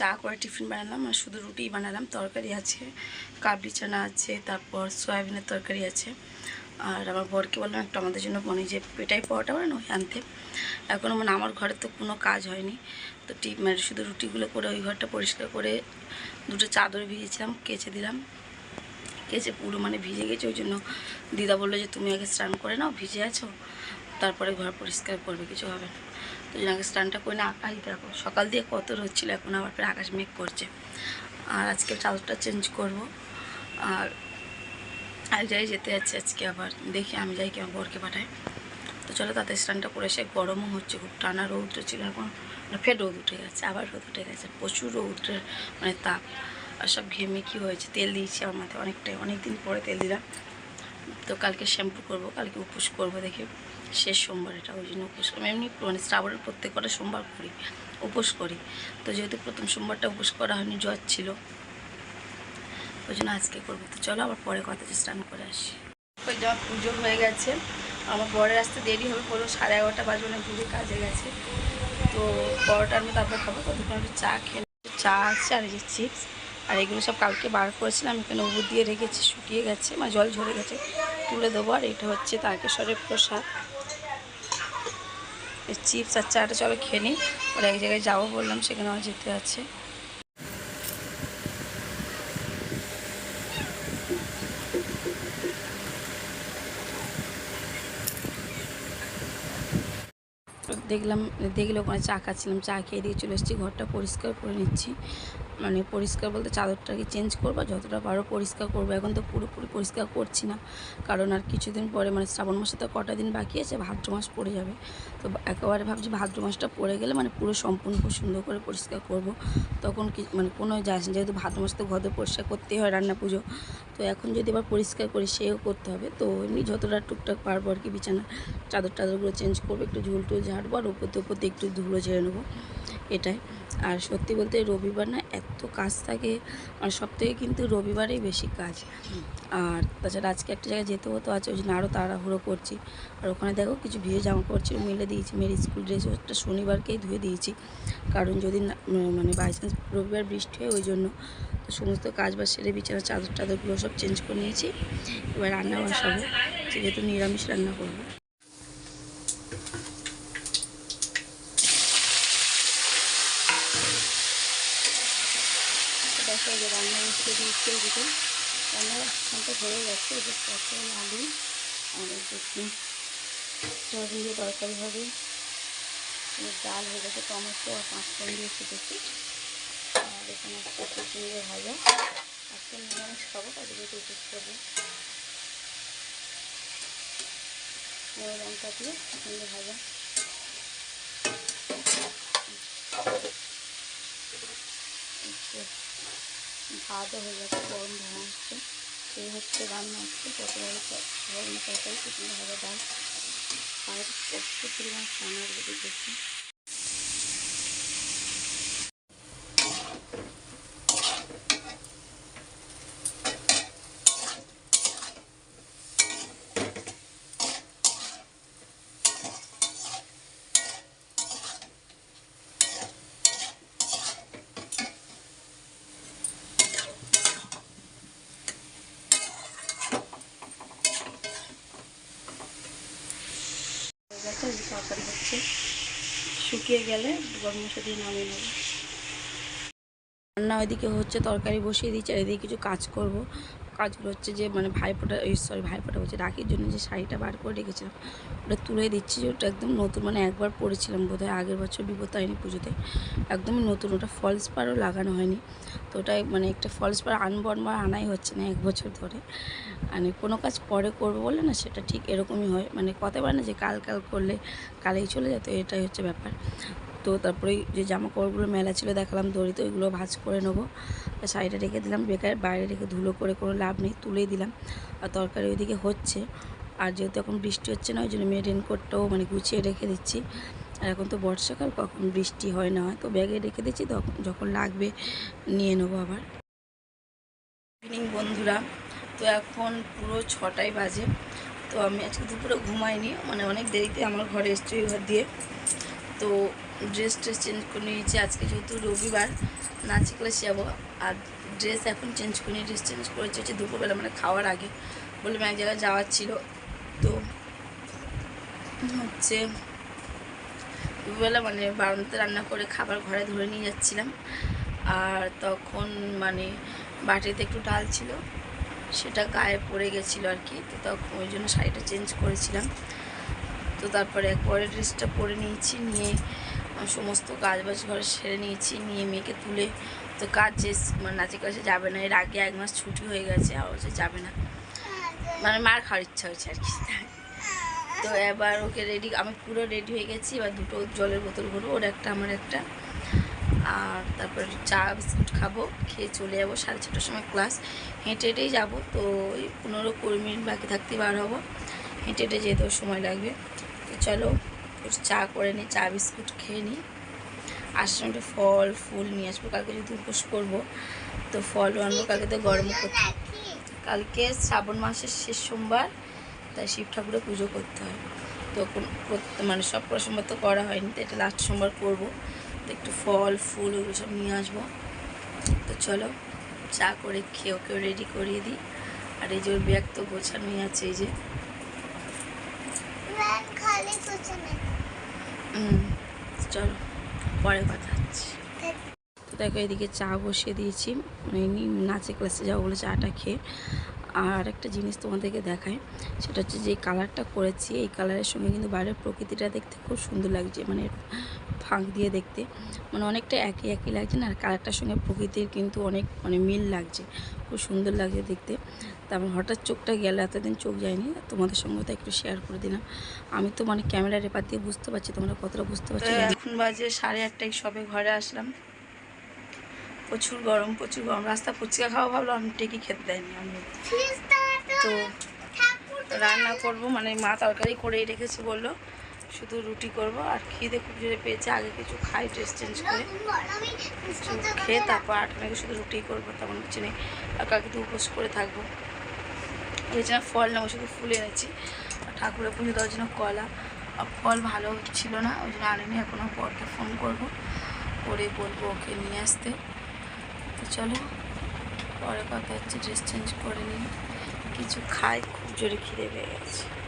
চা করে টিফিন বানালাম আর শুধু রুটি বানালাম। তরকারি আছে, কাবলি চানা আছে, তারপর সয়াবিনের তরকারি আছে। আর আমার বরকে বললাম একটা আমাদের জন্য মানে যে পেটাই পাওয়াটা মানে ওই আনতে। এখনও মানে আমার ঘরে তো কোনো কাজ হয়নি। তো টি মানে শুধু রুটিগুলো করে ওই ঘরটা পরিষ্কার করে দুটো চাদর ভিজিয়েছিলাম কেচে দিলাম। কেচে পুরো মানে ভিজে গেছে, ওই জন্য দিদা বলল যে তুমি আগে স্নান করে নাও, ভিজে আছো, তারপরে ঘর পরিষ্কার করবে, কিছু হবে না। জন্য আগে স্নানটা করে না আকাশ দেখো, সকাল দিয়ে কত হচ্ছিল এখন আবার প্রায় আকাশ মেঘ করছে। আর আজকে চাদরটা চেঞ্জ করব। আর এক জায়গায় যেতে যাচ্ছে আজকে আবার, দেখি আমি যাই কি আমার বরকে পাঠাই। তো চলো তাতে স্নানটা করে এসে গরমও হচ্ছে, খুব টানা রৌদ্র ছিল এখন। মানে ফের রোদ উঠে গেছে, আবার রোদ উঠে গেছে, প্রচুর রৌদ্রের মানে তাপ। আর সব ঘেমে কী হয়েছে, তেল দিয়েছি আমার মাথায় অনেকটাই অনেক দিন পরে তেল দিলাম। তো কালকে শ্যাম্পু করব, কালকে উপোস করব দেখি। শেষ সোমবার এটা, ওই জন্য উপোস করব এমনি মানে শ্রাবণের প্রত্যেক কটা সোমবার করি, উপোস করি। তো যেহেতু প্রথম সোমবারটা উপোস করা হয়নি, জ্বর ছিল। ওই জন্য আজকে করব। তো চলো আবার পরে কথা স্নান করে আসি। ওই যা পুজো হয়ে গেছে। আমার বরের আসতে দেরি হবে পুরো সাড়ে এগারোটা বাজবে না পুজো কাজে গেছে। তো বড়টা আমি তারপর খাব ততক্ষণ একটু চা খেয়ে চা আছে আর এই যে চিপস। আর এগুলো সব কালকে বার করেছিলাম, এখানে উবুর দিয়ে রেখেছি, শুকিয়ে গেছে মানে জল ঝরে গেছে। তুলে দেবো, আর এটা হচ্ছে তারকেশ্বরের প্রসাদ। চিপস আর চাটা চলো খেয়ে নিই। ওরা এক জায়গায় যাব বললাম, সেখানে আমার যেতে আছে। দেখলাম, দেখলে ওখানে চা খাচ্ছিলাম, চা খেয়ে দিয়ে চলে এসেছি, ঘরটা পরিষ্কার করে নিচ্ছি। মানে পরিষ্কার বলতে চাদরটাকে চেঞ্জ করব? যতটা পারো পরিষ্কার করব। এখন তো পুরোপুরি পরিষ্কার করছি না। কারণ আর কিছুদিন পরে মানে শ্রাবণ মাসে তো কটা দিন বাকি আছে, ভাদ্র মাস পড়ে যাবে। তো একেবারে ভাবছি ভাদ্র মাসটা পড়ে গেলে মানে পুরো সম্পূর্ণ খুব সুন্দর করে পরিষ্কার করব। তখন কি মানে কোনো যায়। যেহেতু ভাদ্র মাসে তো ঘরে পরিষ্কার করতেই হয় রান্না পুজো। তো এখন যদি আবার পরিষ্কার করি, সেও করতে হবে। তো এমনি যতটা টুকটাক পারব আর কি বিছানা চাদর টাদরগুলো চেঞ্জ করব, একটু ঝুল টুল ঝাড়বো, আর উপরতে উপরতে একটু ধুলো ঝেড়ে নেব। এটাই। আর সত্যি বলতে রবিবার না এত কাজ থাকে, আর থেকে কিন্তু রবিবারেই বেশি কাজ। আর তাছাড়া আজকে একটা জায়গায় যেতে হতো আছে ওই জন্য আরও তাড়াহুড়ো করছি। আর ওখানে দেখো কিছু ভিজে জামা কাপড় ছিল, মেলে দিয়েছি। মেয়ের স্কুল ড্রেস ওটা শনিবারকেই ধুয়ে দিয়েছি। কারণ যদি মানে বাই চান্স রবিবার বৃষ্টি হয়, ওই জন্য তো সমস্ত কাজ বাজ সেরে বিছানা, চাদর টাদরগুলো সব চেঞ্জ করে নিয়েছি। এবার রান্না বসাবো, যেহেতু নিরামিষ রান্না করব। দেখো যে রান্না বসিয়ে দিয়েছি ওদিকে রান্না খানটা হয়ে গেছে যে পটল আলু আর যে সয়াবিন দিয়ে তরকারি হবে। ডাল হয়ে গেছে, টমেটো আর পাঁচফোড়ন দিয়ে ফুটেছি। আর এখানে একটা চিচিঙ্গে ভাজা। আজকে নিরামিষ খাব তাদের যেহেতু করব। লঙ্কা দিয়ে চিচিঙ্গে ভাজা। এই যে ভাতও হয়ে গেছে, গরম ধোঁয়া হচ্ছে। এই হচ্ছে রান্না হচ্ছে পটলের গরম তরকারি ভাজা, ডাল। আর প্রচুর পরিমাণ যদি দেখি হয়ে গেছে এই যে হচ্ছে শুকিয়ে গেলে গরম মশলা দিয়ে নামিয়ে নেব। রান্না ওইদিকে হচ্ছে, তরকারি বসিয়ে দিচ্ছি আর এদিকে কিছু কাজ করব। কাজগুলো হচ্ছে যে মানে ভাইফোঁটা, এই সরি ভাইফোঁটা হচ্ছে রাখির জন্য যে শাড়িটা বার করে রেখেছিলাম, ওটা তুলে দিচ্ছি যে ওটা একদম নতুন মানে একবার পরেছিলাম বোধহয় আগের বছর বিপত্তায়নি পুজোতে, একদমই নতুন, ওটা ফলস পারও লাগানো হয়নি, তো ওটাই মানে একটা ফলস পার আনব আনব আর আনাই হচ্ছে না এক বছর ধরে মানে কোনো কাজ পরে করব বলে না সেটা ঠিক এরকমই হয় মানে কথা বলে না যে কাল কাল করলে কালেই চলে যেত এটাই হচ্ছে ব্যাপার তো তারপরে যে জামা কাপড়গুলো মেলা ছিল, দেখালাম দড়ি, তো ওইগুলো ভাজ করে নেব। শাড়িটা রেখে দিলাম, বেকার বাইরে রেখে ধুলো করে কোনো লাভ নেই, তুলেই দিলাম। আর তরকারি ওইদিকে হচ্ছে। আর যেহেতু এখন বৃষ্টি হচ্ছে না, ওই জন্য মেয়ে রেনকোটটাও মানে গুছিয়ে রেখে দিচ্ছি। আর এখন তো বর্ষাকাল, কখন বৃষ্টি হয় না হয়, তো ব্যাগে রেখে দিচ্ছি, তখন যখন লাগবে নিয়ে নেব আবার। ইভিনিং বন্ধুরা, তো এখন পুরো ছটাই বাজে। তো আমি আজকে দুপুরে ঘুমাইনি মানে অনেক দেরিতে আমার ঘরে এসছি ঘর দিয়ে। তো ড্রেস ট্রেস চেঞ্জ করে নিয়েছি। আজকে যেহেতু রবিবার নাচে ক্লাসে যাব। আর ড্রেস এখন চেঞ্জ করে ড্রেস চেঞ্জ করেছি হচ্ছে দুপুরবেলা মানে খাওয়ার আগে। বললাম এক জায়গায় যাওয়ার ছিল। তো হচ্ছে দুপুরবেলা মানে বারান্দাতে রান্না করে খাবার ঘরে ধরে নিয়ে যাচ্ছিলাম। আর তখন মানে বাটিতে একটু ডাল ছিল, সেটা গায়ে পড়ে গেছিল আর কি। তো তখন ওই জন্য শাড়িটা চেঞ্জ করেছিলাম। তো তারপরে একবারে ড্রেসটা পরে নিয়েছি, নিয়ে সমস্ত কাজ বাজ ঘরে সেরে নিয়েছি, নিয়ে মেয়েকে তুলে তো কাজ মানে নাচে কাছে যাবে না। এর আগে এক মাস ছুটি হয়ে গেছে, আর হচ্ছে যাবে না। মানে মার খাওয়ার ইচ্ছা হয়েছে আর কি। তো এবার ওকে রেডি আমি পুরো রেডি হয়ে গেছি। এবার দুটো জলের বোতল ভরবো, ওর একটা, আমার একটা। আর তারপর চা, বিস্কুট খাব, খেয়ে চলে যাব। সাড়ে ছটার সময় ক্লাস হেঁটে হেঁটেই যাব। তো ওই পনেরো কুড়ি মিনিট বাকি থাকতে বার হব। হেঁটে হেঁটে যেতেও সময় লাগবে। তো চলো একটু চা করে নিই চা বিস্কুট খেয়ে নিই। আসার একটু ফল ফুল নিয়ে আসব কালকে যদি উপোস করব তো ফলও আনব কালকে তো গরম করতে কালকে শ্রাবণ মাসের শেষ সোমবার তাই শিব ঠাকুরের পুজো করতে হয়। তো কোন মানে সব সোমবার তো করা হয়নি তো এটা লাস্ট সোমবার করব। তো একটু ফল ফুল ওগুলো সব নিয়ে আসব। তো চলো চা করে খেয়ে ওকেও রেডি করিয়ে দিই। আর এই যে ওর ব্যাগ তো গোছানোই আছে এই যে। খালি হুম, চলো, পরে কথা হচ্ছে। তো দেখো, এদিকে চা বসিয়ে দিয়েছি। মানে এমনি নাচে ক্লাসে যাব বলে চাটা খেয়ে। আর একটা জিনিস তোমাদেরকে দেখায় সেটা হচ্ছে যে কালারটা করেছি, এই কালারের সঙ্গে কিন্তু বাইরের প্রকৃতিটা দেখতে খুব সুন্দর লাগছে মানে ফাঁক দিয়ে দেখতে। মানে অনেকটা একই একই লাগছে না, আর কালারটার সঙ্গে প্রকৃতির কিন্তু অনেক মানে মিল লাগছে। খুব সুন্দর লাগছে দেখতে। তারপর হঠাৎ চোখটা গেল, এতদিন চোখ যায়নি, তোমাদের সঙ্গে তো একটু শেয়ার করে দিলাম। আমি তো মানে ক্যামেরার এপার দিয়ে বুঝতে পারছি, তোমরা কতটা বুঝতে পারছ এখন বাজে সাড়ে আটটায় সবে ঘরে আসলাম। প্রচুর গরম প্রচুর গরম। রাস্তা ফুচকা খাওয়া ভাবলাম, আমি টেকি খেতে দেয়নি, আমি তো রান্না করব মানে মা তরকারি করেই রেখেছি বলল, শুধু রুটি করব। আর খিদে খুব জোরে পেয়েছে, আগে কিছু খাই ড্রেস চেঞ্জ করে। খেয়ে তারপর আটটাকে শুধু রুটি করব তেমন কিছু নেই আর কালকে তো উপোস করে থাকব। ওই না ফল না শুধু ফুল এনেছি ঠাকুরের পুজো দেওয়ার জন্য কলা। আর ফল ভালো ছিল না, ওই জন্য আনিনি এখন বরকে ফোন করব। করে বলব ওকে নিয়ে আসতে। তো চলো, পরে কথা হচ্ছে ড্রেস চেঞ্জ করে নিই। কিছু খাই, খুব জোরে খিদে পেয়ে গেছে।